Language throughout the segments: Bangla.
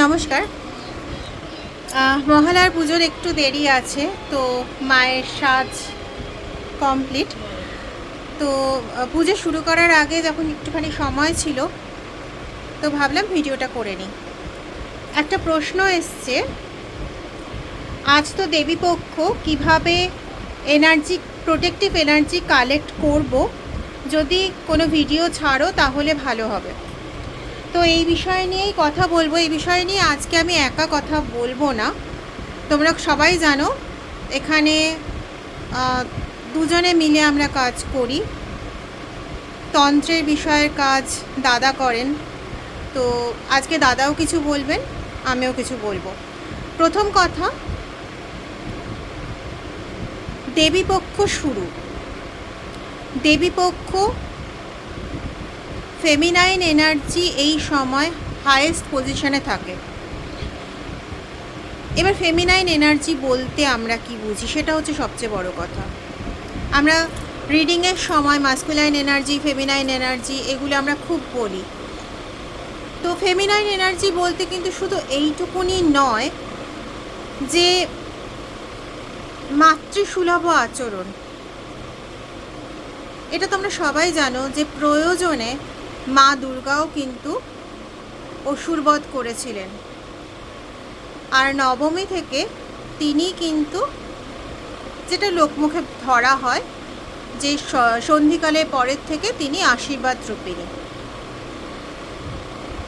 নমস্কার। মহালয়ার পুজোর একটু দেরি আছে, তো মায়ের সাজ কমপ্লিট তো পুজো শুরু করার আগে যখন একটুখানি সময় ছিল, তো ভাবলাম ভিডিওটা করে নিই। একটা প্রশ্ন এসছে, আজ তো দেবীপক্ষ কীভাবে এনার্জি প্রোটেক্টিভ এনার্জি কালেক্ট করব? যদি কোনো ভিডিও ছাড়ো তাহলে ভালো হবে। তো এই বিষয় নিয়েই কথা বলব, এই বিষয় নিয়ে আজকে আমি একা কথা বলব না। তোমরা সবাই জানো, এখানে দুজনে মিলে আমরা কাজ করি। তন্ত্রের বিষয়ের কাজ দাদা করেন। তো আজকে দাদাও কিছু বলবেন, আমিও কিছু বলব। প্রথম কথা, দেবীপক্ষ শুরু। দেবীপক্ষ ফেমিনাইন এনার্জি এই সময় হায়েস্ট পজিশনে থাকে। এবার ফেমিনাইন এনার্জি বলতে আমরা কি বুঝি? সেটা হচ্ছে সবচেয়ে বড় কথা। আমরা রিডিংয়ের সময় মাস্কুলাইন এনার্জি ফেমিনাইন এনার্জি এগুলো আমরা খুব বলি। তো ফেমিনাইন এনার্জি বলতে কিন্তু শুধু এইটুকুনি নয় যে মাতৃসুলভ আচরণ। এটা তোমরা সবাই জানো যে প্রয়োজনে মা দুর্গাও কিন্তু অসুরবধ করেছিলেন। আর নবমী থেকে তিনি কিন্তু যেটা লোকমুখে ধরা হয়, যে সন্ধিকালের পরের থেকে তিনি আশীর্বাদ রূপিণী।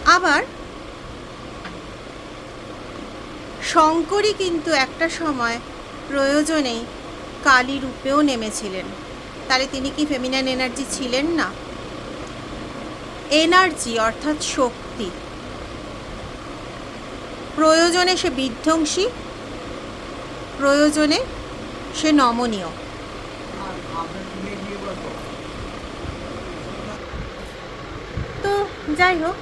আবার শঙ্করই কিন্তু একটা সময় প্রয়োজনেই কালী রূপেও নেমেছিলেন। তাহলে তিনি কি ফেমিনাইন এনার্জি ছিলেন না? এনার্জি অর্থাৎ শক্তি। প্রয়োজনে সে বিধ্বংসী, প্রয়োজনে সে নমনীয়। তো যাই হোক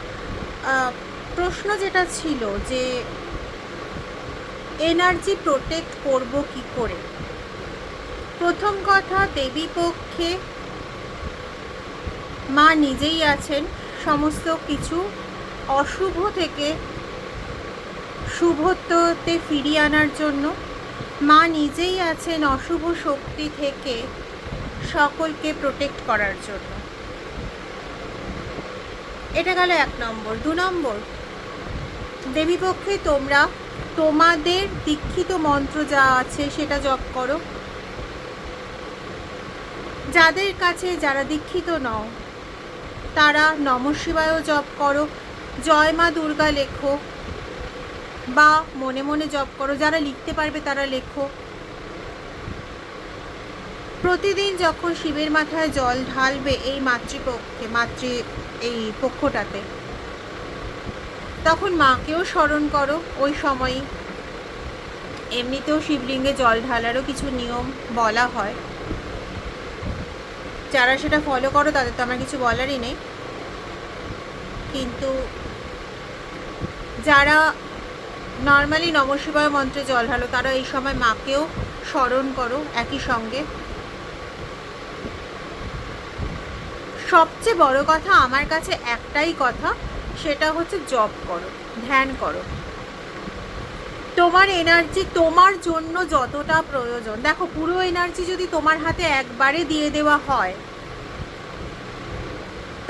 প্রশ্ন যেটা ছিল যে এনার্জি প্রোটেক্ট করব কি করে? প্রথম কথা, দেবী পক্ষে মা নিজেই আছেন। সমস্ত কিছু অশুভ থেকে শুভত্বতে ফিরিয়ে আনার জন্য। মা নিজেই আছেন অশুভ শক্তি থেকে সকলকে প্রোটেক্ট করার জন্য। এটা গেল এক নম্বর। দু নম্বর দেবীপক্ষে তোমরা তোমাদের দীক্ষিত মন্ত্র যা আছে সেটা জপ করো। যাদের কাছে যারা দীক্ষিত নও তারা নম শিবায়ও জপ করো, জয় মা দুর্গা লেখো, বা মনে মনে জপ করো, যারা লিখতে পারবে তারা লেখো। প্রতিদিন যখন শিবের মাথায় জল ঢালবে এই মাতৃপক্ষে, মাতৃ এই পক্ষটাতে, তখন মাকেও স্মরণ করো ওই সময়ই। এমনিতেও শিবলিঙ্গে জল ঢালারও কিছু নিয়ম বলা হয়। যারা সেটা ফলো করো, তাদের তো আমার কিছু বলারই নেই। কিন্তু যারা নর্মালি নমশিবায় মন্ত্রে জল ঢালো, তারা এই সময় মাকেও স্মরণ করো একই সঙ্গে। সবচেয়ে বড় কথা আমার কাছে একটাই কথা, সেটা হচ্ছে জব করো, ধ্যান করো। তোমার এনার্জি তোমার জন্য যতটা প্রয়োজন। দেখো, পুরো এনার্জি যদি তোমার হাতে একবারে দিয়ে দেওয়া হয়,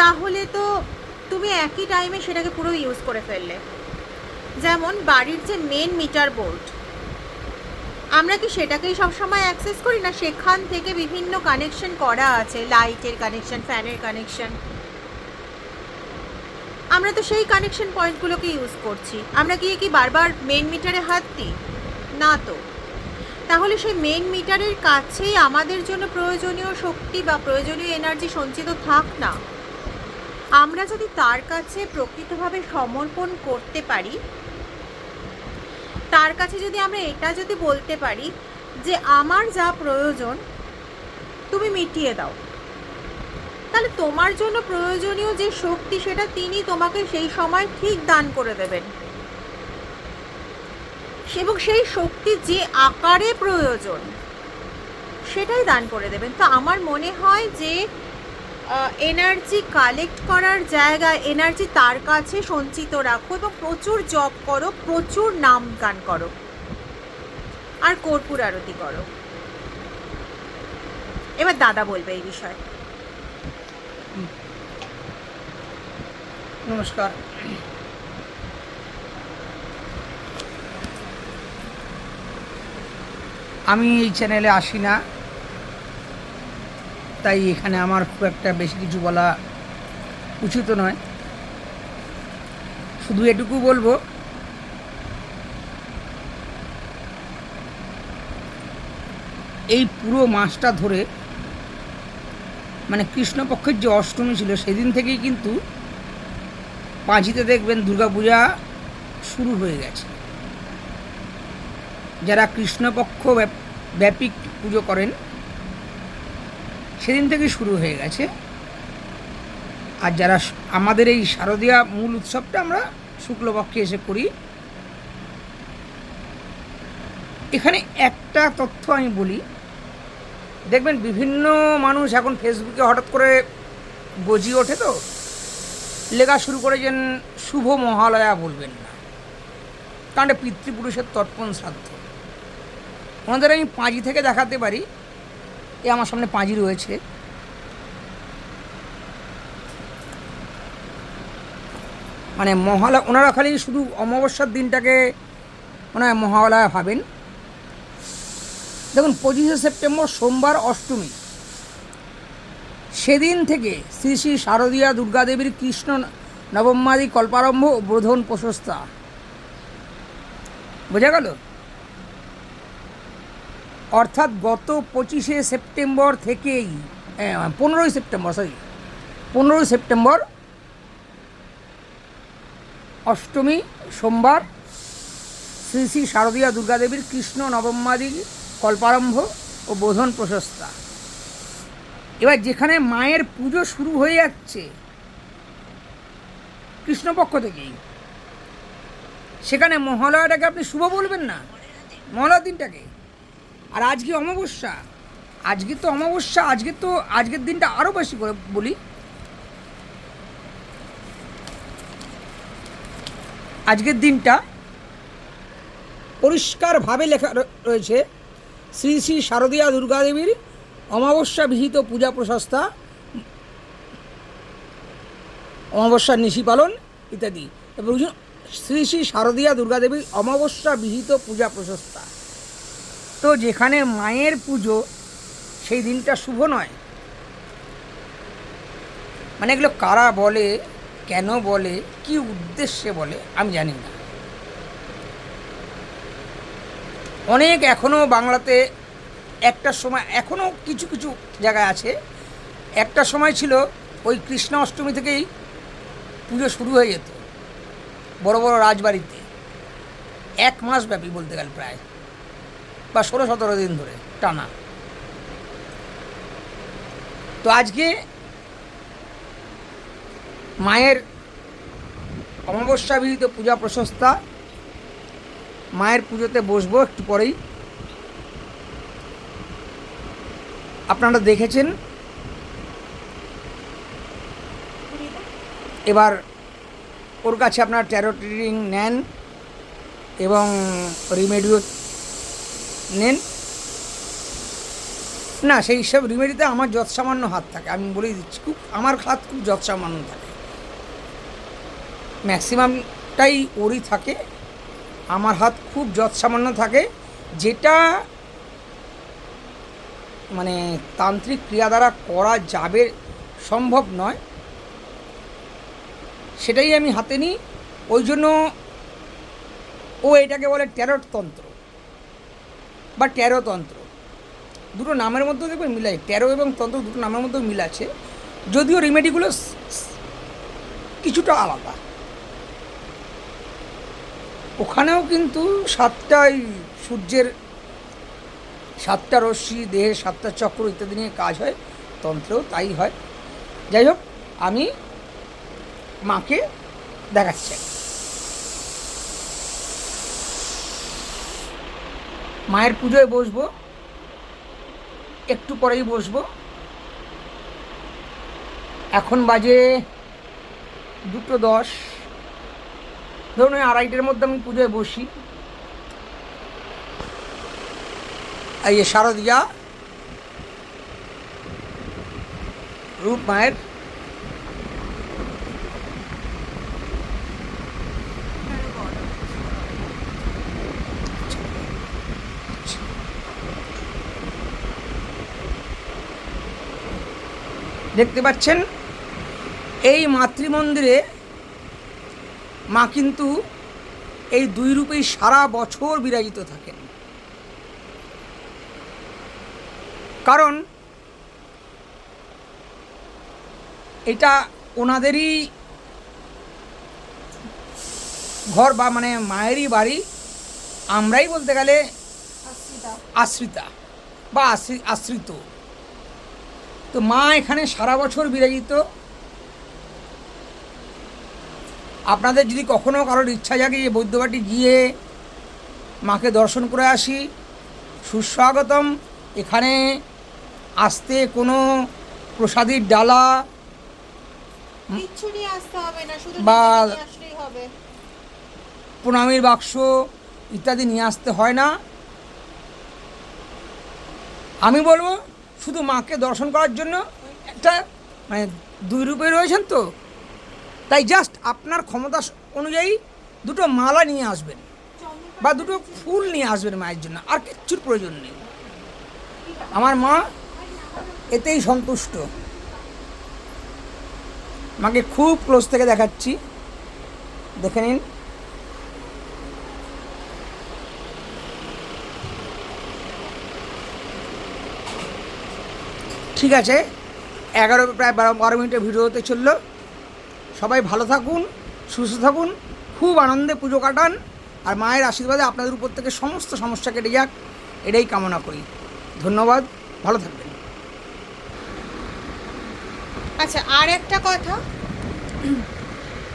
তাহলে তো তুমি একই টাইমে সেটাকে পুরো ইউজ করে ফেললে। যেমন বাড়ির যে মেন মিটার বোর্ড আমরা কি সেটাকেই সবসময় অ্যাক্সেস করি না? সেখান থেকে বিভিন্ন কানেকশন করা আছে লাইটের কানেকশন ফ্যানের কানেকশন আমরা তো সেই কানেকশন পয়েন্টগুলোকে ইউজ করছি। আমরা গিয়ে কি বারবার মেন মিটারে হাত দিই না তো। তাহলে সেই মেন মিটারের কাছেই আমাদের জন্য প্রয়োজনীয় শক্তি বা প্রয়োজনীয় এনার্জি সঞ্চিত থাক না। আমরা যদি তার কাছে প্রকৃতভাবে সমর্পণ করতে পারি, তার কাছে যদি আমরা এটা যদি বলতে পারি যে আমার যা প্রয়োজন, তুমি মিটিয়ে দাও। তাহলে তোমার জন্য প্রয়োজনীয় যে শক্তি সেটা তিনি তোমাকে সেই সময় ঠিক দান করে দেবেন। এবং সেই শক্তি যে আকারে প্রয়োজন, সেটাই দান করে দেবেন। তো আমার মনে হয় যে এনার্জি কালেক্ট করার জায়গা এনার্জি তার কাছে সঞ্চিত রাখো এবং প্রচুর জব করো, প্রচুর নাম গান করো। আর কর্পূর আরতি করো। এবার দাদা বলবে এই বিষয়ে। নমস্কার। আমি এই চ্যানেলে আসি না। তাই এখানে আমার খুব একটা বেশি কিছু বলা উচিত নয়। শুধু এটুকু বলব, এই পুরো মাসটা ধরে মানে কৃষ্ণপক্ষের যে অষ্টমী ছিল, সেদিন থেকেই কিন্তু পাঁজিতে দেখবেন দুর্গাপূজা শুরু হয়ে গেছে। যারা কৃষ্ণপক্ষ ব্যাপ- ব্যাপিক পুজো করেন, সেদিন থেকে শুরু হয়ে গেছে। আর যারা আমাদের এই শারদীয়া মূল উৎসবটা আমরা শুক্লপক্ষে এসে করি। এখানে একটা তথ্য আমি বলি, দেখবেন বিভিন্ন মানুষ এখন ফেসবুকে হঠাৎ করে গজিয়ে ওঠে তো। লেখা শুরু করেছেন, শুভ মহালয়া বলবেন না। কারণ এটা পিতৃপুরুষের তর্পণ শ্রাদ্ধ। ওনাদের আমি পাঁজি থেকে দেখাতে পারি। এ আমার সামনে পাঁজি রয়েছে। মানে মহালয়া, ওনারা খালি শুধু অমাবস্যার দিনটাকে মনে হয় মহালয়া ভাবেন। দেখুন, পঁচিশে সেপ্টেম্বর, সোমবার, অষ্টমী। সেদিন থেকে শ্রী শ্রী শারদীয়া দুর্গাদেবীর কৃষ্ণ নবমাদি কল্পারম্ভ ও বোধন প্রশস্তা। বোঝা গেল? অর্থাৎ গত পঁচিশে সেপ্টেম্বর থেকেই পনেরোই সেপ্টেম্বর সরি পনেরোই সেপ্টেম্বর, অষ্টমী সোমবার শ্রী শ্রী শারদীয়া দুর্গাদেবীর কৃষ্ণ নবমাদি কল্পারম্ভ ও বোধন প্রশস্তা। এবার যেখানে মায়ের পুজো শুরু হয়ে যাচ্ছে, কৃষ্ণপক্ষ থেকেই, সেখানে মহালয়াটাকে আপনি শুভ বলবেন না মহালয়ার দিনটাকে আর আজকে অমাবস্যা, আজকে তো অমাবস্যা, আজকে তো, আজকের দিনটা আরও বেশি করে বলি। আজকের দিনটা পরিষ্কারভাবে লেখা রয়েছে, শ্রী শ্রী শারদীয়া দুর্গাদেবীর অমাবস্যা বিহিত পূজা প্রশস্তা, অমাবস্যার নিশি পালন ইত্যাদি। এবং শ্রী শ্রী শারদীয়া দুর্গাদেবীর অমাবস্যা বিহিত পূজা প্রশস্তা। তো যেখানে মায়ের পুজো, সেই দিনটা শুভ নয়। মানে এগুলো কারা বলে, কেন বলে, কি উদ্দেশ্যে বলে, আমি জানি না। অনেক এখনও বাংলাতে একটা সময়, এখনও কিছু কিছু জায়গায় আছে। একটা সময় ছিল, ওই কৃষ্ণ অষ্টমী থেকেই পুজো শুরু হয়ে যেত, বড় বড় রাজবাড়িতে। এক মাস ব্যাপী বলতে গেলে প্রায়, বা ষোলো সতেরো দিন ধরে, টানা। তো আজকে মায়ের অমাবস্যা বিহিত পূজা প্রশস্তা মায়ের পুজোতে বসবো একটু পরেই। আপনারা দেখেছেন? এবার ওর কাছে আপনার ট্যারো রিডিং নেন এবং রিমেডিও নেন। না, সেই সব রিমেডিতে আমার যৎ সামান্য হাত থাকে, আমি বলেই দিচ্ছি, খুব, আমার হাত খুব যৎ সামান্য থাকে। ম্যাক্সিমামটাই ওরই থাকে, আমার হাত খুব যৎ সামান্য থাকে, যেটা মানে তান্ত্রিক ক্রিয়া দ্বারা করা যাবে, সম্ভব নয়। সেটাই আমি হাতে নিই। ওই জন্য ও এটাকে বলে ট্যারট তন্ত্র বা ট্যারো তন্ত্র। দুটো নামের মধ্যে দেখবেন মিল আছে ট্যারো এবং তন্ত্র দুটো নামের মধ্যে মিল আছে যদিও রেমেডিগুলো কিছুটা আলাদা। ওখানেও কিন্তু সাতটা ওই সূর্যের সাতটা রশ্মি দেহের সাতটা চক্র ইত্যাদি নিয়ে কাজ হয়, তন্ত্রেও তাই হয়। যাই হোক, আমি মাকে দেখাচ্ছি। মায়ের পুজোয় বসবো, একটু পরেই বসবো। এখন বাজে দুটো দশ। ধরুন ওই আড়াইটের মধ্যে আমি পুজোয় বসি। এই যে শারদিয়া রূপ মায়ের দেখতে পাচ্ছেন? এই মাতৃমন্দিরে মা কিন্তু এই দুই রূপেই সারা বছর বিরাজিত থাকেন। কারণ এটা ওনাদেরই ঘর বা মানে মায়েরই বাড়ি। আমরাই বলতে গেলে আশ্রিতা বা আশ্রি- আশ্রিত। তো মা এখানে সারা বছর বিরাজিত। আপনাদের যদি কখনো কারোর ইচ্ছা জাগে যে বৈদ্যবাটি গিয়ে মাকে দর্শন করে আসি, সুস্বাগতম। এখানে আসতে কোনো প্রসাদীর ডালা বা- প্রণামীর বাক্স ইত্যাদি নিয়ে আসতে হয় না। আমি বলব শুধু মাকে দর্শন করার জন্য একটা মানে দুই রূপে রয়েছেন তো? তাই জাস্ট আপনার ক্ষমতা অনুযায়ী দুটো মালা নিয়ে আসবেন বা দুটো ফুল নিয়ে আসবেন মায়ের জন্য আর কিচ্ছুর প্রয়োজন নেই। আমার মা এতেই সন্তুষ্ট। মাকে খুব ক্লোজ থেকে দেখাচ্ছি। দেখে নিন। ঠিক আছে, এগারো প্রায় বারো বারো মিনিটের ভিডিও হতে চলল। সবাই ভালো থাকুন, সুস্থ থাকুন, খুব আনন্দে পুজো কাটান, আর মায়ের আশীর্বাদে আপনাদের উপর থেকে সমস্ত সমস্যা কেটে যাক, এটাই কামনা করি। ধন্যবাদ, ভালো থাকবেন। আচ্ছা আর একটা কথা।